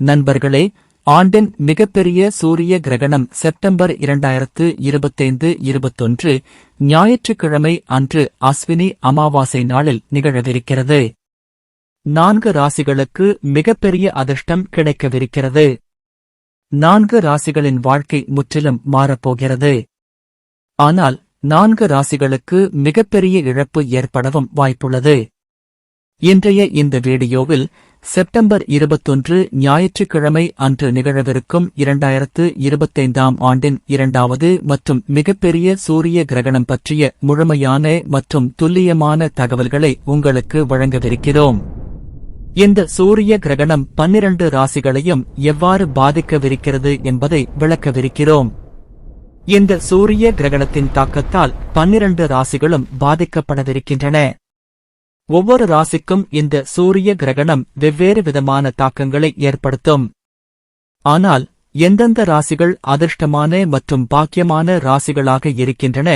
நண்பர்களே ஆண்டின் மிகப்பெரிய சூரிய கிரகணம் செப்டம்பர் இரண்டாயிரத்து இருபத்தைந்து இருபத்தொன்று ஞாயிற்றுக்கிழமை அன்று அஸ்வினி அமாவாசை நாளில் நிகழவிருக்கிறது. நான்கு ராசிகளுக்கு மிகப்பெரிய அதிர்ஷ்டம் கிடைக்கவிருக்கிறது. நான்கு ராசிகளின் வாழ்க்கை முற்றிலும் மாறப்போகிறது. ஆனால் நான்கு ராசிகளுக்கு மிகப்பெரிய இழப்பு ஏற்படவும் வாய்ப்புள்ளது. இன்றைய இந்த வீடியோவில் செப்டம்பர் இருபத்தொன்று ஞாயிற்றுக்கிழமை அன்று நிகழவிருக்கும் இரண்டாயிரத்து இருபத்தைந்தாம் ஆண்டின் இரண்டாவது மற்றும் மிகப்பெரிய சூரிய கிரகணம் பற்றிய முழுமையான மற்றும் துல்லியமான தகவல்களை உங்களுக்கு வழங்கவிருக்கிறோம். இந்த சூரிய கிரகணம் பன்னிரண்டு ராசிகளையும் எவ்வாறு பாதிக்கவிருக்கிறது என்பதை விளக்கவிருக்கிறோம். இந்த சூரிய கிரகணத்தின் தாக்கத்தால் பன்னிரண்டு ராசிகளும் பாதிக்கப்படவிருக்கின்றன. ஒவ்வொரு ராசிக்கும் இந்த சூரிய கிரகணம் வெவ்வேறு விதமான தாக்கங்களை ஏற்படுத்தும். ஆனால் எந்தெந்த ராசிகள் அதிர்ஷ்டமான மற்றும் பாக்கியமான ராசிகளாக இருக்கின்றன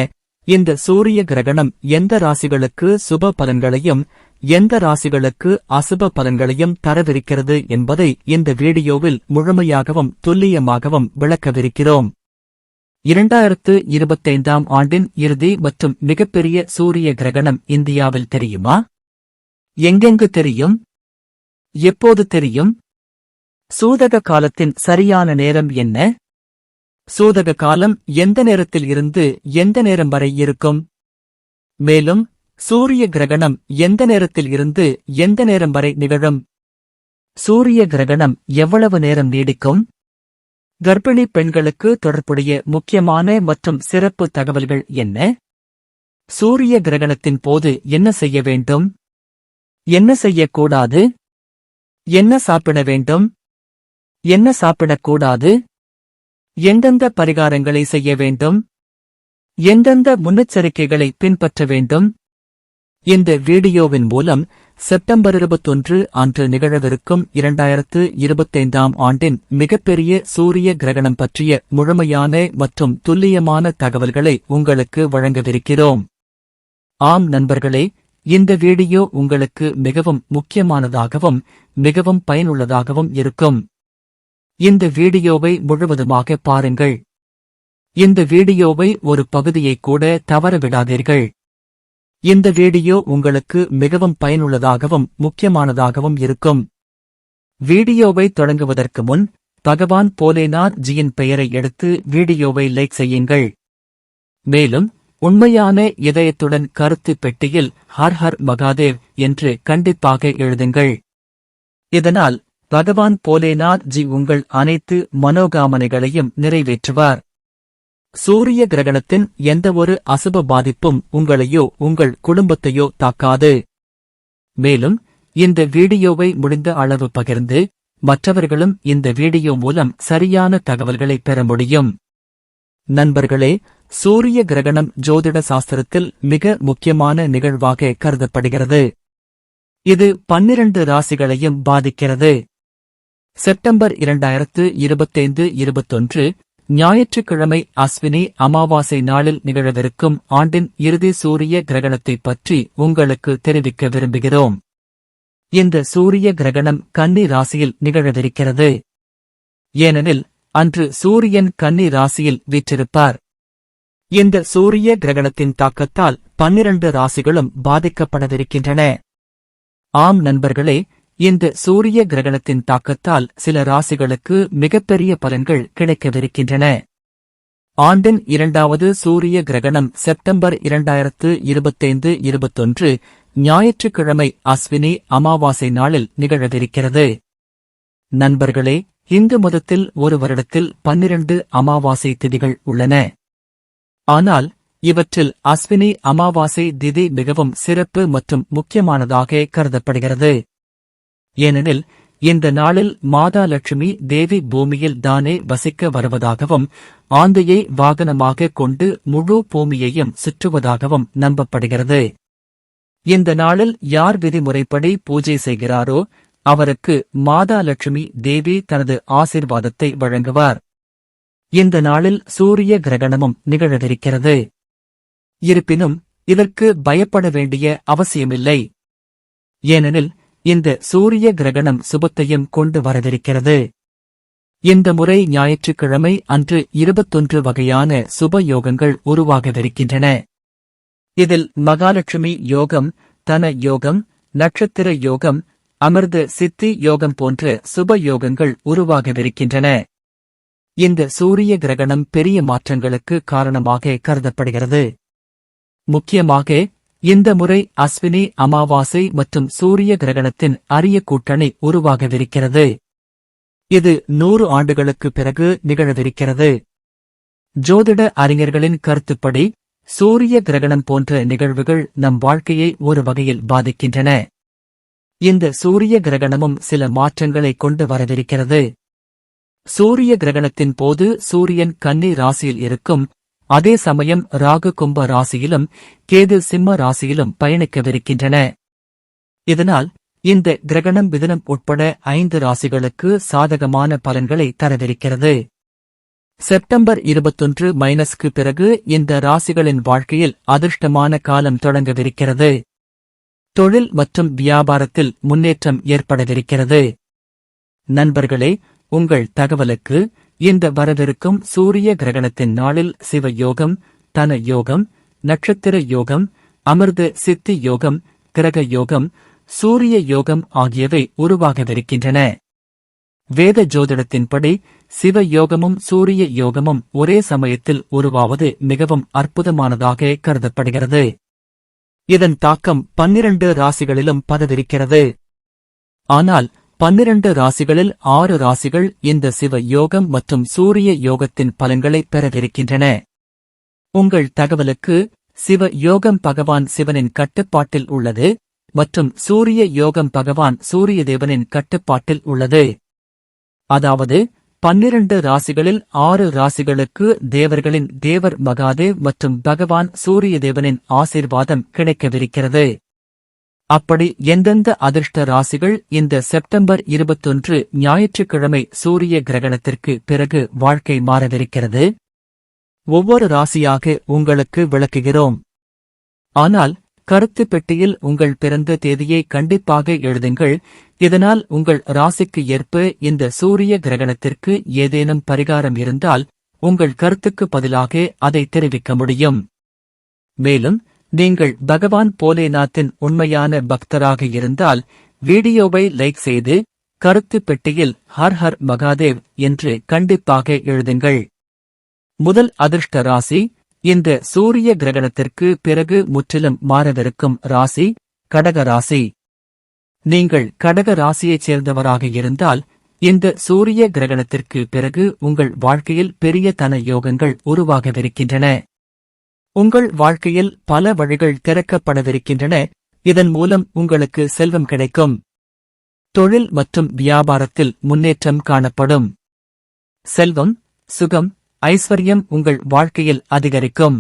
இந்த சூரிய கிரகணம் எந்த ராசிகளுக்கு சுப பலன்களையும் எந்த ராசிகளுக்கு அசுப பலன்களையும் தரவிருக்கிறது என்பதை இந்த வீடியோவில் முழுமையாகவும் துல்லியமாகவும் விளக்கவிருக்கிறோம். இரண்டாயிரத்து இருபத்தைந்தாம் ஆண்டின் இறுதி மற்றும் மிகப்பெரிய சூரிய கிரகணம் இந்தியாவில் தெரியுமா? எங்கெங்கு தெரியும்? எப்போது தெரியும்? சூதக காலத்தின் சரியான நேரம் என்ன? சூதக காலம் எந்த நேரத்தில் இருந்து எந்த நேரம் வரை இருக்கும்? மேலும் சூரிய கிரகணம் எந்த நேரத்தில் இருந்து எந்த நேரம் வரை நிகழும்? சூரிய கிரகணம் எவ்வளவு நேரம் நீடிக்கும்? கர்ப்பிணி பெண்களுக்கு தொடர்புடைய முக்கியமான மற்றும் சிறப்பு தகவல்கள் என்ன? சூரிய கிரகணத்தின் போது என்ன செய்ய வேண்டும்? என்ன செய்யக்கூடாது? என்ன சாப்பிட வேண்டும்? என்ன சாப்பிடக்கூடாது? எந்தெந்த பரிகாரங்களை செய்ய வேண்டும்? எந்தெந்த முன்னெச்சரிக்கைகளை பின்பற்ற வேண்டும்? இந்த வீடியோவின் மூலம் செப்டம்பர் இருபத்தொன்று அன்று நிகழவிருக்கும் இரண்டாயிரத்து இருபத்தைந்தாம் ஆண்டின் மிகப்பெரிய சூரிய கிரகணம் பற்றிய முழுமையான மற்றும் துல்லியமான தகவல்களை உங்களுக்கு வழங்கவிருக்கிறோம். ஆம் நண்பர்களே இந்த வீடியோ உங்களுக்கு மிகவும் முக்கியமானதாகவும் மிகவும் பயனுள்ளதாகவும் இருக்கும். இந்த வீடியோவை முழுவதுமாக பாருங்கள். இந்த வீடியோவை ஒரு பகுதியை கூட தவறவிடாதீர்கள். இந்த வீடியோ உங்களுக்கு மிகவும் பயனுள்ளதாகவும் முக்கியமானதாகவும் இருக்கும். வீடியோவை தொடங்குவதற்கு முன் பகவான் போலேநாத் ஜியின் பெயரை எடுத்து வீடியோவை லைக் செய்யுங்கள். மேலும் உண்மையான இதயத்துடன் கருத்து பெட்டியில் ஹர் ஹர் மகாதேவ் என்று கண்டிப்பாக எழுதுங்கள். இதனால் பகவான் போலேநாத் ஜி உங்கள் அனைத்து மனோகாமனைகளையும் நிறைவேற்றுவார். சூரிய கிரகணத்தின் எந்தவொரு அசுப பாதிப்பும் உங்களையோ உங்கள் குடும்பத்தையோ தாக்காது. மேலும் இந்த வீடியோவை முடிந்த அளவு பகிர்ந்து மற்றவர்களும் இந்த வீடியோ மூலம் சரியான தகவல்களை பெற முடியும். நண்பர்களே சூரிய கிரகணம் ஜோதிட சாஸ்திரத்தில் மிக முக்கியமான நிகழ்வாக கருதப்படுகிறது. இது பன்னிரண்டு ராசிகளையும் பாதிக்கிறது. செப்டம்பர் இரண்டாயிரத்து இருபத்தைந்து இருபத்தொன்று ஞாயிற்றுக்கிழமை அஸ்வினி அமாவாசை நாளில் நிகழவிருக்கும் ஆண்டின் இறுதி சூரிய கிரகணத்தைப் பற்றி உங்களுக்கு தெரிவிக்க விரும்புகிறோம். இந்த சூரிய கிரகணம் கன்னி ராசியில் நிகழவிருக்கிறது. ஏனெனில் அன்று சூரியன் கன்னி ராசியில் வீற்றிருப்பார். இந்த சூரிய கிரகணத்தின் தாக்கத்தால் பன்னிரண்டு ராசிகளும் பாதிக்கப்படவிருக்கின்றன. ஆம் நண்பர்களே இந்த சூரிய கிரகணத்தின் தாக்கத்தால் சில ராசிகளுக்கு மிகப்பெரிய பலன்கள் கிடைக்கவிருக்கின்றன. ஆண்டின் இரண்டாவது சூரிய கிரகணம் செப்டம்பர் இரண்டாயிரத்து இருபத்தைந்து இருபத்தொன்று ஞாயிற்றுக்கிழமை அஸ்வினி அமாவாசை நாளில் நிகழவிருக்கிறது. நண்பர்களே இந்து மதத்தில் ஒரு வருடத்தில் பன்னிரண்டு அமாவாசை திதிகள் உள்ளன. ஆனால் இவற்றில் அஸ்வினி அமாவாசை திதி மிகவும் சிறப்பு மற்றும் முக்கியமானதாக கருதப்படுகிறது. ஏனெனில் இந்த நாளில் மாதா லட்சுமி தேவி பூமியில் தானே வசிக்க வருவதாகவும் ஆந்தையை வாகனமாக கொண்டு முழு பூமியையும் சுற்றுவதாகவும் நம்பப்படுகிறது. இந்த நாளில் யார் விதிமுறைப்படி பூஜை செய்கிறாரோ அவருக்கு மாதா லட்சுமி தேவி தனது ஆசிர்வாதத்தை வழங்குவார். இந்த நாளில் சூரிய கிரகணமும் நிகழவிருக்கிறது. இருப்பினும் இதற்கு பயப்பட வேண்டிய அவசியமில்லை. ஏனெனில் இந்த சூரிய கிரகணம் சுபத்தையும் கொண்டு வரவிருக்கிறது. இந்த முறை ஞாயிற்றுக்கிழமை அன்று இருபத்தொன்று வகையான சுப யோகங்கள் உருவாகவிருக்கின்றன. இதில் மகாலட்சுமி யோகம் தன யோகம் நட்சத்திர யோகம் அமிர்த சித்தி யோகம் போன்ற சுப யோகங்கள் உருவாகவிருக்கின்றன. இந்த சூரிய கிரகணம் பெரிய மாற்றங்களுக்கு காரணமாக கருதப்படுகிறது. முக்கியமாக இந்த முறை அஸ்வினி அமாவாசை மற்றும் சூரிய கிரகணத்தின் அரிய கூட்டணி உருவாகவிருக்கிறது. இது நூறு ஆண்டுகளுக்கு பிறகு நிகழவிருக்கிறது. ஜோதிட அறிஞர்களின் கருத்துப்படி சூரிய கிரகணம் போன்ற நிகழ்வுகள் நம் வாழ்க்கையை ஒரு வகையில் பாதிக்கின்றன. இந்த சூரிய கிரகணமும் சில மாற்றங்களை கொண்டு வரவிருக்கிறது. சூரிய கிரகணத்தின் போது சூரியன் கன்னி ராசியில் இருக்கும். அதே சமயம் ராகு கும்ப ராசியிலும் கேது சிம்ம ராசியிலும் பயணிக்கவிருக்கின்றன. இதனால் இந்த கிரகணம் மிதுனம் உட்பட ஐந்து ராசிகளுக்கு சாதகமான பலன்களை தரவிருக்கிறது. செப்டம்பர் இருபத்தொன்று மைனஸ்க்கு பிறகு இந்த ராசிகளின் வாழ்க்கையில் அதிர்ஷ்டமான காலம் தொடங்கவிருக்கிறது. தொழில் மற்றும் வியாபாரத்தில் முன்னேற்றம் ஏற்படவிருக்கிறது. நண்பர்களே உங்கள் தகவலுக்கு இந்த வரவிருக்கும் சூரிய கிரகணத்தின் நாளில் சிவ யோகம் தன யோகம் நட்சத்திர யோகம் அமிர்த சித்தி யோகம் கிரக யோகம் சூரிய யோகம் ஆகியவை உருவாகவிருக்கின்றன. வேத ஜோதிடத்தின்படி சிவ யோகமும் சூரிய யோகமும் ஒரே சமயத்தில் உருவாவது மிகவும் அற்புதமானதாக கருதப்படுகிறது. இதன் தாக்கம் பன்னிரண்டு ராசிகளிலும் பதவிருக்கிறது. ஆனால் பன்னிரண்டு ராசிகளில் ஆறு ராசிகள் இந்த சிவ யோகம் மற்றும் சூரிய யோகத்தின் பலன்களை பெறவிருக்கின்றன. உங்கள் தகவலுக்கு சிவ யோகம் பகவான் சிவனின் கட்டுப்பாட்டில் உள்ளது மற்றும் சூரிய யோகம் பகவான் சூரிய தேவனின் கட்டுப்பாட்டில் உள்ளது. அதாவது பன்னிரண்டு ராசிகளில் ஆறு ராசிகளுக்கு தேவர்களின் தேவர் மகாதேவ் மற்றும் பகவான் சூரிய தேவனின் ஆசீர்வாதம் கிடைக்கவிருக்கிறது. அப்படி எந்தெந்த அதிர்ஷ்ட ராசிகள் இந்த செப்டம்பர் இருபத்தொன்று ஞாயிற்றுக்கிழமை சூரிய கிரகணத்திற்கு பிறகு வாழ்க்கை மாறவிருக்கிறது? ஒவ்வொரு ராசியாக உங்களுக்கு விளக்குகிறோம். ஆனால் கருத்து பெட்டியில் உங்கள் பிறந்த தேதியை கண்டிப்பாக எழுதுங்கள். இதனால் உங்கள் ராசிக்கு ஏற்ப இந்த சூரிய கிரகணத்திற்கு ஏதேனும் பரிகாரம் இருந்தால் உங்கள் கருத்துக்கு பதிலாக அதை தெரிவிக்க முடியும். மேலும் நீங்கள் பகவான் போலேநாத்தின் உண்மையான பக்தராக இருந்தால் வீடியோவை லைக் செய்து கருத்து பெட்டியில் ஹர் ஹர் மகாதேவ் என்று கண்டிப்பாக எழுதுங்கள். முதல் அதிர்ஷ்ட ராசி இந்த சூரிய கிரகணத்திற்கு பிறகு முற்றிலும் மாறவிருக்கும் ராசி கடக ராசி. நீங்கள் கடக ராசியைச் சேர்ந்தவராக இருந்தால் இந்த சூரிய கிரகணத்திற்கு பிறகு உங்கள் வாழ்க்கையில் பெரிய தன யோகங்கள் உருவாகவிருக்கின்றன. உங்கள் வாழ்க்கையில் பல வழிகள் திறக்கப்படவிருக்கின்றன. இதன் மூலம் உங்களுக்கு செல்வம் கிடைக்கும். தொழில் மற்றும் வியாபாரத்தில் முன்னேற்றம் காணப்படும். செல்வம் சுகம் ஐஸ்வர்யம் உங்கள் வாழ்க்கையில் அதிகரிக்கும்.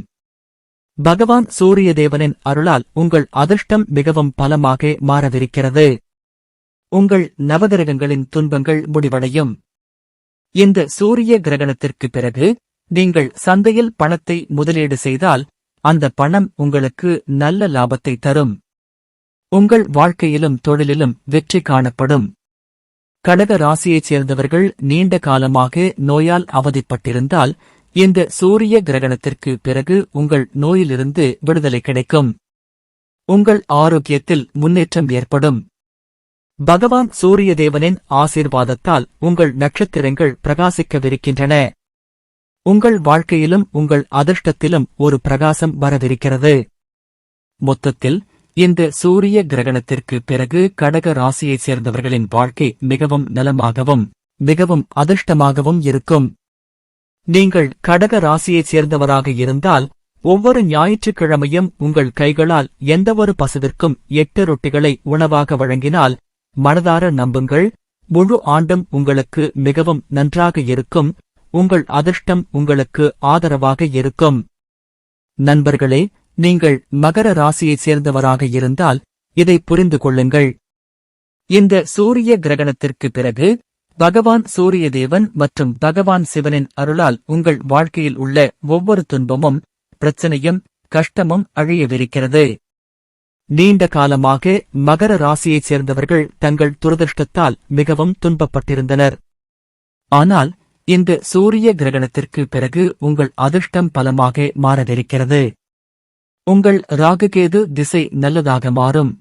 பகவான் சூரிய தேவனின் அருளால் உங்கள் அதிர்ஷ்டம் மிகவும் பலமாக மாறவிருக்கிறது. உங்கள் நவகிரகங்களின் துன்பங்கள் முடிவடையும். இந்த சூரிய கிரகணத்திற்கு பிறகு நீங்கள் சந்தையில் பணத்தை முதலீடு செய்தால் அந்த பணம் உங்களுக்கு நல்ல லாபத்தை தரும். உங்கள் வாழ்க்கையிலும் தொழிலிலும் வெற்றி காணப்படும். கடக ராசியைச் சேர்ந்தவர்கள் நீண்ட காலமாக நோயால் அவதிப்பட்டிருந்தால் இந்த சூரிய கிரகணத்திற்கு பிறகு உங்கள் நோயிலிருந்து விடுதலை கிடைக்கும். உங்கள் ஆரோக்கியத்தில் முன்னேற்றம் ஏற்படும். பகவான் சூரிய தேவனின் ஆசீர்வாதத்தால் உங்கள் நட்சத்திரங்கள் பிரகாசிக்கவிருக்கின்றன. உங்கள் வாழ்க்கையிலும் உங்கள் அதிர்ஷ்டத்திலும் ஒரு பிரகாசம் வரவிருக்கிறது. மொத்தத்தில் இந்த சூரிய கிரகணத்திற்கு பிறகு கடக ராசியைச் சேர்ந்தவர்களின் வாழ்க்கை மிகவும் நலமாகவும் மிகவும் அதிர்ஷ்டமாகவும் இருக்கும். நீங்கள் கடக ராசியைச் சேர்ந்தவராக இருந்தால் ஒவ்வொரு ஞாயிற்றுக்கிழமையும் உங்கள் கைகளால் எந்தவொரு பசுவிற்கும் எட்டு ரொட்டிகளை உணவாக வழங்கினால் மனதார நம்புங்கள். முழு ஆண்டும் உங்களுக்கு மிகவும் நன்றாக இருக்கும். உங்கள் அதிர்ஷ்டம் உங்களுக்கு ஆதரவாக இருக்கும். நண்பர்களே நீங்கள் மகர ராசியைச் சேர்ந்தவராக இருந்தால் இதை புரிந்து கொள்ளுங்கள். இந்த சூரிய கிரகணத்திற்கு பிறகு பகவான் சூரிய தேவன் மற்றும் பகவான் சிவனின் அருளால் உங்கள் வாழ்க்கையில் உள்ள ஒவ்வொரு துன்பமும் பிரச்சனையும் கஷ்டமும் அழியவிருக்கிறது. நீண்ட காலமாக மகர ராசியைச் சேர்ந்தவர்கள் தங்கள் துரதிர்ஷ்டத்தால் மிகவும் துன்பப்பட்டிருந்தனர். ஆனால் இந்த சூரிய கிரகணத்திற்கு பிறகு உங்கள் அதிர்ஷ்டம் பலமாக மாறவிருக்கிறது. உங்கள் ராகுகேது திசை நல்லதாக மாறும்.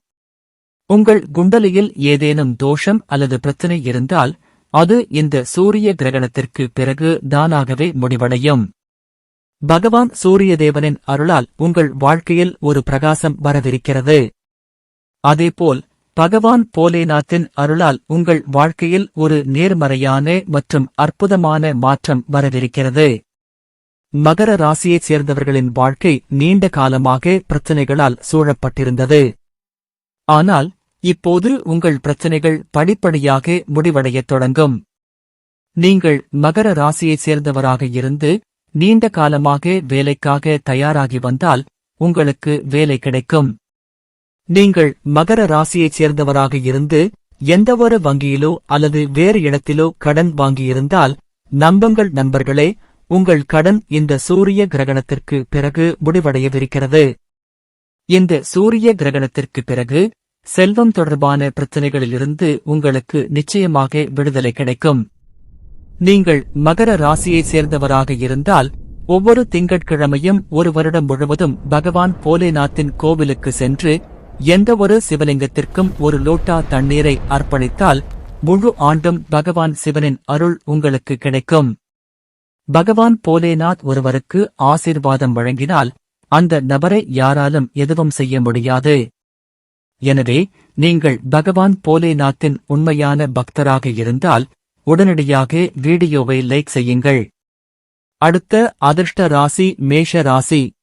உங்கள் குண்டலியில் ஏதேனும் தோஷம் அல்லது பிரச்சனை இருந்தால் அது இந்த சூரிய கிரகணத்திற்கு பிறகு தானாகவே முடிவடையும். பகவான் சூரிய தேவனின் அருளால் உங்கள் வாழ்க்கையில் ஒரு பிரகாசம் வரவிருக்கிறது. அதேபோல் பகவான் போலேநாத்தின் அருளால் உங்கள் வாழ்க்கையில் ஒரு நேர்மறையான மற்றும் அற்புதமான மாற்றம் வரவிருக்கிறது. மகர ராசியைச் சேர்ந்தவர்களின் வாழ்க்கை நீண்ட காலமாக பிரச்சனைகளால் சூழப்பட்டிருந்தது. ஆனால் இப்போது உங்கள் பிரச்சனைகள் படிப்படியாக முடிவடையத் தொடங்கும். நீங்கள் மகர ராசியைச் சேர்ந்தவராக இருந்து நீண்ட காலமாக வேலைக்காக தயாராகி வந்தால் உங்களுக்கு வேலை கிடைக்கும். நீங்கள் மகர ராசியைச் சேர்ந்தவராக இருந்து எந்தவொரு வங்கியிலோ அல்லது வேறு இடத்திலோ கடன் வாங்கியிருந்தால் நம்பங்கள் நண்பர்களே உங்கள் கடன் இந்த சூரிய கிரகணத்திற்கு பிறகு முடிவடையவிருக்கிறது. இந்த சூரிய கிரகணத்திற்கு பிறகு செல்வம் தொடர்பான பிரச்சனைகளிலிருந்து உங்களுக்கு நிச்சயமாக விடுதலை கிடைக்கும். நீங்கள் மகர ராசியைச் சேர்ந்தவராக இருந்தால் ஒவ்வொரு திங்கட்கிழமையும் ஒரு வருடம் முழுவதும் பகவான் போலேநாத்தின் கோவிலுக்கு சென்று எந்தவொரு சிவலிங்கத்திற்கும் ஒரு லோட்டா தண்ணீரை அர்ப்பணித்தால் முழு ஆண்டும் பகவான் சிவனின் அருள் உங்களுக்கு கிடைக்கும். பகவான் போலேநாத் ஒருவருக்கு ஆசீர்வாதம் வழங்கினால் அந்த நபரை யாராலும் எதுவும் செய்ய முடியாது. எனவே நீங்கள் பகவான் போலேநாத்தின் உண்மையான பக்தராக இருந்தால் உடனடியாக வீடியோவை லைக் செய்யுங்கள். அடுத்த அதிர்ஷ்ட ராசி மேஷ ராசி.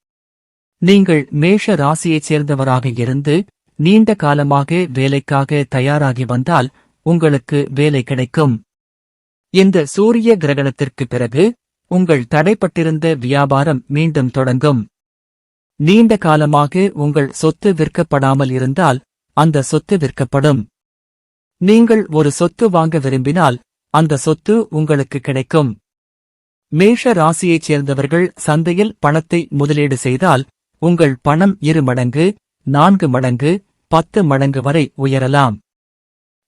நீங்கள் மேஷ ராசியைச் சேர்ந்தவராக இருந்து நீண்ட காலமாக வேலைக்காக தயாராகி வந்தால் உங்களுக்கு வேலை கிடைக்கும். இந்த சூரிய கிரகணத்திற்கு பிறகு உங்கள் தடைப்பட்டிருந்த வியாபாரம் மீண்டும் தொடங்கும். நீண்ட காலமாக உங்கள் சொத்து விற்கப்படாமல் இருந்தால் அந்த சொத்து விற்கப்படும். நீங்கள் ஒரு சொத்து வாங்க விரும்பினால் அந்த சொத்து உங்களுக்கு கிடைக்கும். மேஷ ராசியைச் சேர்ந்தவர்கள் சந்தையில் பணத்தை முதலீடு செய்தால் உங்கள் பணம் இரு மடங்கு நான்கு மடங்கு பத்து மடங்கு வரை உயரலாம்.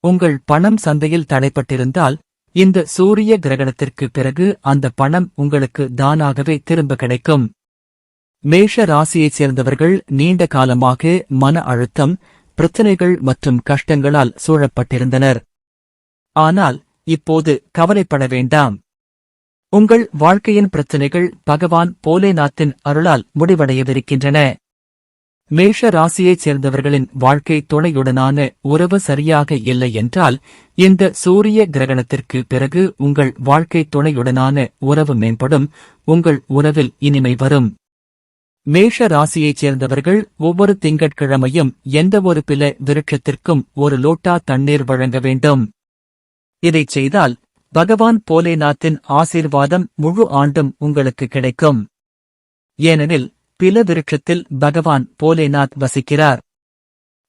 உங்கள் பணம் சந்தையில் தடைப்பட்டிருந்தால் இந்த சூரிய கிரகணத்திற்கு பிறகு அந்த பணம் உங்களுக்கு தானாகவே திரும்ப கிடைக்கும். மேஷ ராசியைச் சேர்ந்தவர்கள் நீண்ட காலமாக மன அழுத்தம் பிரச்சனைகள் மற்றும் கஷ்டங்களால் சூழப்பட்டிருந்தனர். ஆனால் இப்போது கவலைப்பட வேண்டாம். உங்கள் வாழ்க்கையின் பிரச்சினைகள் பகவான் போலேநாத்தின் அருளால் முடிவடையவிருக்கின்றன. மேஷ ராசியைச் சேர்ந்தவர்களின் வாழ்க்கை துணையுடனான உறவு சரியாக இல்லை என்றால் இந்த சூரிய கிரகணத்திற்கு பிறகு உங்கள் வாழ்க்கை துணையுடனான உறவு மேம்படும் உங்கள் உறவில் இனிமை வரும். மேஷ ராசியைச் சேர்ந்தவர்கள் ஒவ்வொரு திங்கட்கிழமையும் எந்தவொரு பில விருட்சத்திற்கும் ஒரு லோட்டா தண்ணீர் வழங்க வேண்டும். இதைச் செய்தால் பகவான் போலேநாத்தின் ஆசீர்வாதம் முழு ஆண்டும் உங்களுக்கு கிடைக்கும். ஏனெனில் பில விருட்சத்தில் பகவான் போலேநாத் வசிக்கிறார்.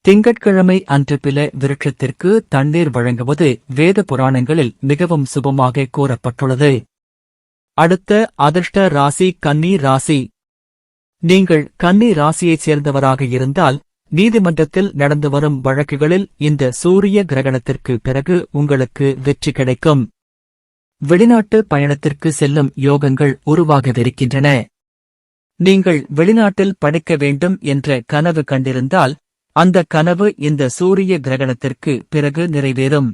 திங்கட்கிழமை அன்று பில விருட்சத்திற்கு தண்ணீர் வழங்குவது வேத புராணங்களில் மிகவும் சுபமாக கூறப்பட்டுள்ளது. அடுத்த அதிர்ஷ்ட ராசி கன்னி ராசி. நீங்கள் கன்னி ராசியைச் சேர்ந்தவராக இருந்தால் நீதிமன்றத்தில் நடந்து வரும் வழக்குகளில் இந்த சூரிய கிரகணத்திற்கு பிறகு உங்களுக்கு வெற்றி கிடைக்கும். வெளிநாட்டு பயணத்திற்கு செல்லும் யோகங்கள் உருவாகவிருக்கின்றன. நீங்கள் வெளிநாட்டில் படிக்க வேண்டும் என்ற கனவு கண்டிருந்தால் அந்த கனவு இந்த சூரிய கிரகணத்திற்கு பிறகு நிறைவேறும்.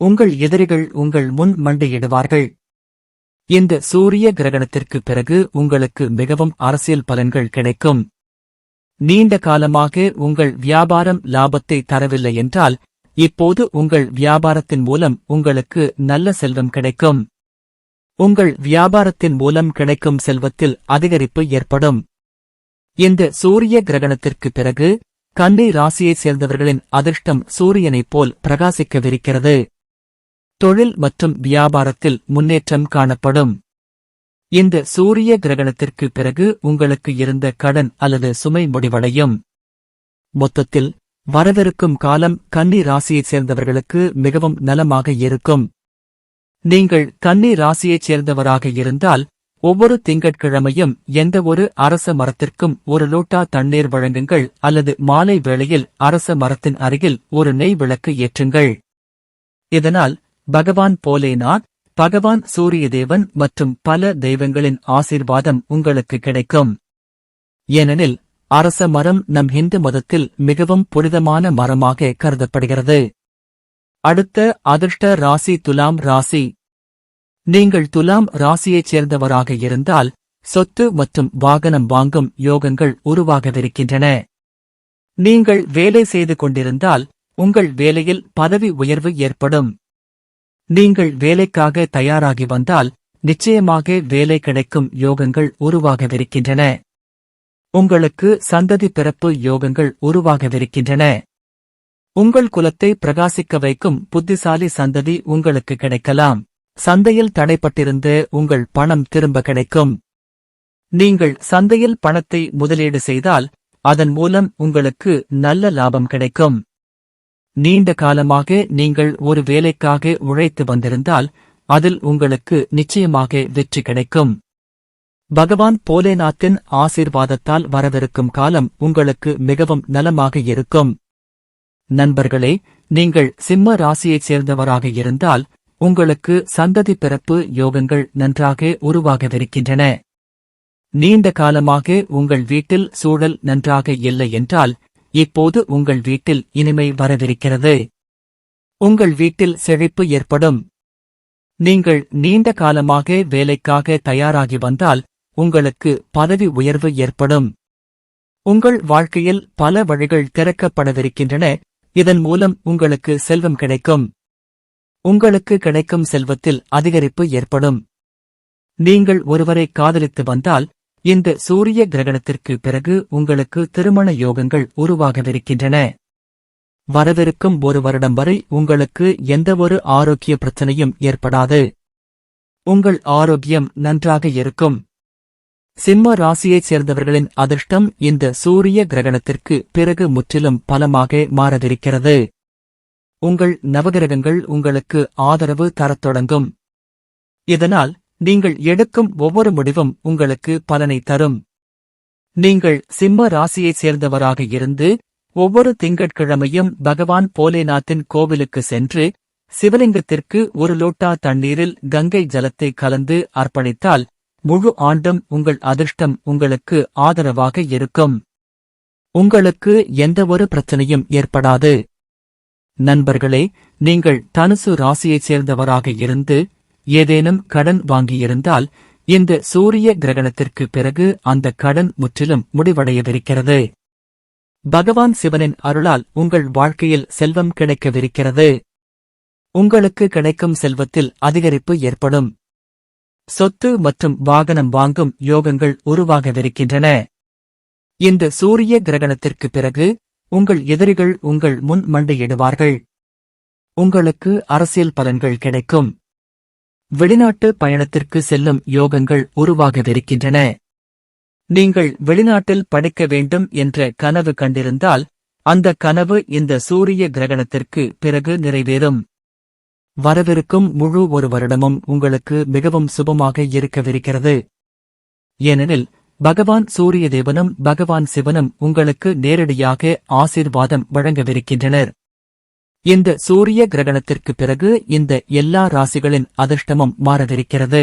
உங்கள் எதிரிகள் உங்கள் முன் மண்டியிடுவார்கள். இந்த சூரிய கிரகணத்திற்கு பிறகு உங்களுக்கு மிகவும் அரசியல் பலன்கள் கிடைக்கும். நீண்ட காலமாக உங்கள் வியாபாரம் லாபத்தை தரவில்லை என்றால் இப்போது உங்கள் வியாபாரத்தின் மூலம் உங்களுக்கு நல்ல செல்வம் கிடைக்கும். உங்கள் வியாபாரத்தின் மூலம் கிடைக்கும் செல்வத்தில் அதிகரிப்பு ஏற்படும். இந்த சூரிய கிரகணத்திற்கு பிறகு கன்னி ராசியைச் சேர்ந்தவர்களின் அதிர்ஷ்டம் சூரியனைப் போல் பிரகாசிக்கவிருக்கிறது. தொழில் மற்றும் வியாபாரத்தில் முன்னேற்றம் காணப்படும். இந்த சூரிய கிரகணத்திற்கு பிறகு உங்களுக்கு இருந்த கடன் அல்லது சுமை முடிவடையும். மொத்தத்தில் வரவிருக்கும் காலம் கன்னி ராசியைச் சேர்ந்தவர்களுக்கு மிகவும் நலமாக இருக்கும். நீங்கள் கன்னி ராசியைச் சேர்ந்தவராக இருந்தால் ஒவ்வொரு திங்கட்கிழமையும் எந்த ஒரு அரச மரத்திற்கும் ஒரு லோட்டா தண்ணீர் வழங்குங்கள் அல்லது மாலை வேளையில் அரச மரத்தின் அருகில் ஒரு நெய் விளக்கு ஏற்றுங்கள். இதனால் பகவான் போலேநாத் பகவான் சூரிய தேவன் மற்றும் பல தெய்வங்களின் ஆசீர்வாதம் உங்களுக்கு கிடைக்கும். ஏனெனில் அரச மரம் நம் இந்து மதத்தில் மிகவும் புனிதமான மரமாக கருதப்படுகிறது. அடுத்த அதிர்ஷ்ட ராசி துலாம் ராசி. நீங்கள் துலாம் ராசியைச் சேர்ந்தவராக இருந்தால் சொத்து மற்றும் வாகனம் வாங்கும் யோகங்கள் உருவாகவிருக்கின்றன. நீங்கள் வேலை செய்து கொண்டிருந்தால் உங்கள் வேலையில் பதவி உயர்வு ஏற்படும். நீங்கள் வேலைக்காக தயாராகி வந்தால் நிச்சயமாக வேலை கிடைக்கும் யோகங்கள் உருவாகவிருக்கின்றன. உங்களுக்கு சந்ததி பிறப்பு யோகங்கள் உருவாகவிருக்கின்றன. உங்கள் குலத்தை பிரகாசிக்க வைக்கும் புத்திசாலி சந்ததி உங்களுக்கு கிடைக்கலாம். சந்தையில் தடைப்பட்டிருந்து உங்கள் பணம் திரும்ப கிடைக்கும். நீங்கள் சந்தையில் பணத்தை முதலீடு செய்தால் அதன் மூலம் உங்களுக்கு நல்ல லாபம் கிடைக்கும். நீண்ட காலமாக நீங்கள் ஒரு வேலைக்காக உழைத்து வந்திருந்தால் அதில் உங்களுக்கு நிச்சயமாக வெற்றி கிடைக்கும். பகவான் போலேநாத்தின் ஆசீர்வாதத்தால் வரவிருக்கும் காலம் உங்களுக்கு மிகவும் நலமாக இருக்கும். நண்பர்களே நீங்கள் சிம்ம ராசியைச் சேர்ந்தவராக இருந்தால் உங்களுக்கு சந்ததி பிறப்பு யோகங்கள் நன்றாக உருவாகவிருக்கின்றன. நீண்ட காலமாக உங்கள் வீட்டில் சூழல் நன்றாக இல்லை என்றால் இப்போது உங்கள் வீட்டில் இனிமை வரவிருக்கிறது. உங்கள் வீட்டில் செழிப்பு ஏற்படும். நீங்கள் நீண்ட காலமாக வேலைக்காக தயாராகி வந்தால் உங்களுக்கு பதவி உயர்வு ஏற்படும். உங்கள் வாழ்க்கையில் பல வழிகள் திறக்கப்படவிருக்கின்றன. இதன் மூலம் உங்களுக்கு செல்வம் கிடைக்கும். உங்களுக்கு கிடைக்கும் செல்வத்தில் அதிகரிப்பு ஏற்படும். நீங்கள் ஒருவரை காதலித்து வந்தால் இந்த சூரிய கிரகணத்திற்கு பிறகு உங்களுக்கு திருமண யோகங்கள் உருவாகவிருக்கின்றன. வரவிருக்கும் ஒரு வருடம் வரை உங்களுக்கு எந்தவொரு ஆரோக்கிய பிரச்சனையும் ஏற்படாது. உங்கள் ஆரோக்கியம் நன்றாக இருக்கும். சிம்ம ராசியைச் சேர்ந்தவர்களின் அதிர்ஷ்டம் இந்த சூரிய கிரகணத்திற்கு பிறகு முற்றிலும் பலமாக மாறவிருக்கிறது. உங்கள் நவகிரகங்கள் உங்களுக்கு ஆதரவு தரத் தொடங்கும். இதனால் நீங்கள் எடுக்கும் ஒவ்வொரு முடிவும் உங்களுக்கு பலனை தரும். நீங்கள் சிம்ம ராசியைச் சேர்ந்தவராக இருந்து ஒவ்வொரு திங்கட்கிழமையும் பகவான் போலேநாத்தின் கோவிலுக்கு சென்று சிவலிங்கத்திற்கு ஒரு லோட்டா தண்ணீரில் கங்கை ஜலத்தை கலந்து அர்ப்பணித்தால் முழு ஆண்டும் உங்கள் அதிர்ஷ்டம் உங்களுக்கு ஆதரவாக இருக்கும். உங்களுக்கு எந்தவொரு பிரச்சனையும் ஏற்படாது. நண்பர்களே நீங்கள் தனுசு ராசியைச் சேர்ந்தவராக இருந்து ஏதேனும் கடன் வாங்கியிருந்தால் இந்த சூரிய கிரகணத்திற்கு பிறகு அந்த கடன் முற்றிலும் முடிவடையவிருக்கிறது. பகவான் சிவனின் அருளால் உங்கள் வாழ்க்கையில் செல்வம் கிடைக்கவிருக்கிறது. உங்களுக்கு கிடைக்கும் செல்வத்தில் அதிகரிப்பு ஏற்படும். சொத்து மற்றும் வாகனம் வாங்கும் யோகங்கள் உருவாகவிருக்கின்றன. இந்த சூரிய கிரகணத்திற்கு பிறகு உங்கள் எதிரிகள் உங்கள் முன் மண்டையிடுவார்கள். உங்களுக்கு அரசியல் பலன்கள் கிடைக்கும். வெளிநாட்டு பயணத்திற்கு செல்லும் யோகங்கள் உருவாகவிருக்கின்றன. நீங்கள் வெளிநாட்டில் படிக்க வேண்டும் என்ற கனவு கண்டிருந்தால் அந்த கனவு இந்த சூரிய கிரகணத்திற்கு பிறகு நிறைவேறும். வரவிருக்கும் முழு ஒரு வருடமும் உங்களுக்கு மிகவும் சுபமாக இருக்கவிருக்கிறது. ஏனெனில் பகவான் சூரிய தேவனும் பகவான் சிவனும் உங்களுக்கு நேரடியாக ஆசீர்வாதம் வழங்கவிருக்கின்றனர். இந்த சூரிய கிரகணத்திற்கு பிறகு இந்த எல்லா ராசிகளின் அதிர்ஷ்டமும் மாறவிருக்கிறது.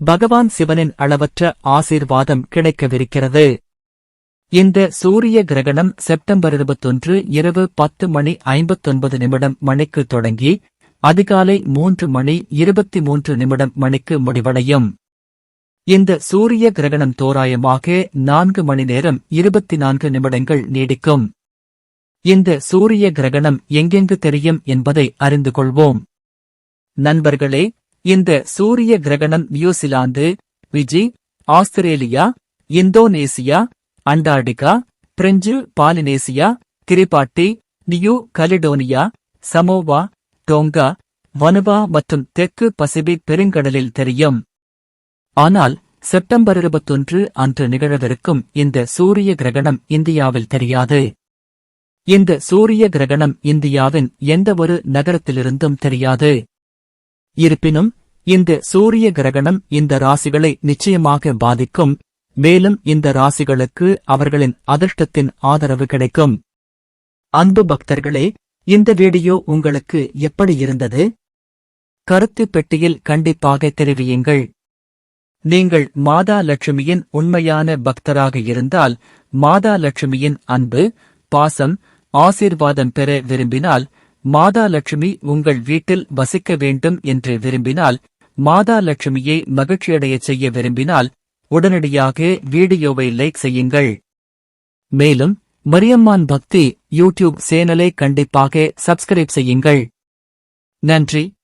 பகவான் சிவனின் அளவற்ற ஆசீர்வாதம் கிடைக்கவிருக்கிறது. இந்த சூரிய கிரகணம் செப்டம்பர் இருபத்தொன்று இரவு பத்து மணி ஐம்பத்தொன்பது நிமிடம் மணிக்கு தொடங்கி அதிகாலை மூன்று மணி இருபத்தி மூன்று நிமிடம் மணிக்கு முடிவடையும். இந்த சூரிய கிரகணம் தோராயமாக நான்கு மணி நேரம் இருபத்தி நான்கு நிமிடங்கள் நீடிக்கும். இந்த சூரிய கிரகணம் எங்கெங்கு தெரியும் என்பதை அறிந்து கொள்வோம். நண்பர்களே இந்த சூரிய கிரகணம் New Zealand Fiji Australia Indonesia Antarctica French Polynesia Kiribati New Caledonia Samoa Tonga Vanuatu மற்றும் தெற்கு பசிபிக் பெருங்கடலில் தெரியும். ஆனால் செப்டம்பர் இருபத்தொன்று அன்று நிகழவிருக்கும் இந்த சூரிய கிரகணம் இந்தியாவில் தெரியாது. இந்த சூரிய கிரகணம் இந்தியாவின் எந்தவொரு நகரத்திலிருந்தும் தெரியாது. இருப்பினும் இந்த சூரிய கிரகணம் இந்த ராசிகளை நிச்சயமாக பாதிக்கும். மேலும் இந்த ராசிகளுக்கு அவர்களின் அதிர்ஷ்டத்தின் ஆதரவு கிடைக்கும். அன்பு பக்தர்களே இந்த வீடியோ உங்களுக்கு எப்படி இருந்தது? கருத்து பெட்டியில் கண்டிப்பாக தெரிவியுங்கள். நீங்கள் மாதா லட்சுமியின் உண்மையான பக்தராக இருந்தால் மாதா லட்சுமியின் அன்பு பாசம் ஆசீர்வாதம் பெற விரும்பினால் மாதா லட்சுமி உங்கள் வீட்டில் வசிக்க வேண்டும் என்று விரும்பினால் மாதா லட்சுமியை மகிழ்ச்சியடையச் செய்ய விரும்பினால் உடனடியாக வீடியோவை லைக் செய்யுங்கள். மேலும் மரியம்மான் பக்தி யூடியூப் சேனலை கண்டிப்பாக சப்ஸ்கிரைப் செய்யுங்கள். நன்றி.